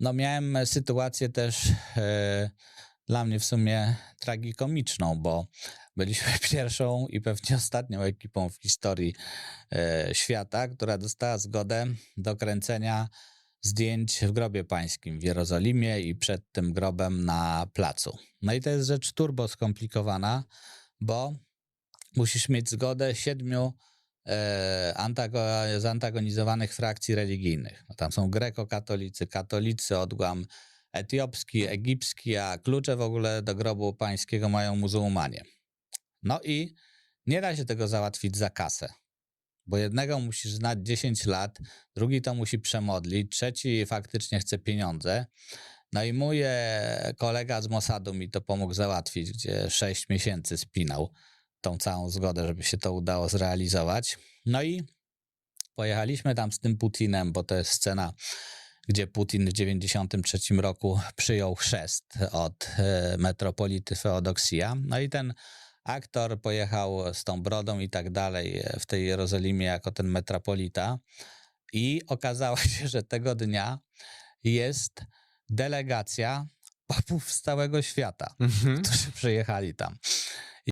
no miałem sytuację też e, dla mnie w sumie tragikomiczną, bo byliśmy pierwszą i pewnie ostatnią ekipą w historii e, świata, która dostała zgodę do kręcenia zdjęć w grobie pańskim w Jerozolimie i przed tym grobem na placu. No i to jest rzecz turbo skomplikowana, bo musisz mieć zgodę siedmiu zantagonizowanych frakcji religijnych. No tam są grekokatolicy, katolicy, odłam etiopski, egipski, a klucze w ogóle do grobu pańskiego mają muzułmanie. No i nie da się tego załatwić za kasę, bo jednego musisz znać 10 lat, drugi to musi przemodlić, trzeci faktycznie chce pieniądze. No i mój e, kolega z Mossadu mi to pomógł załatwić, gdzie 6 miesięcy spinał tą całą zgodę, żeby się to udało zrealizować. No i pojechaliśmy tam z tym Putinem, bo to jest scena, gdzie Putin w 93 roku przyjął chrzest od e, metropolity Feodoksja. No i ten aktor pojechał z tą brodą i tak dalej e, w tej Jerozolimie jako ten metropolita i okazało się, że tego dnia jest delegacja papów z całego świata Mhm. którzy przyjechali tam.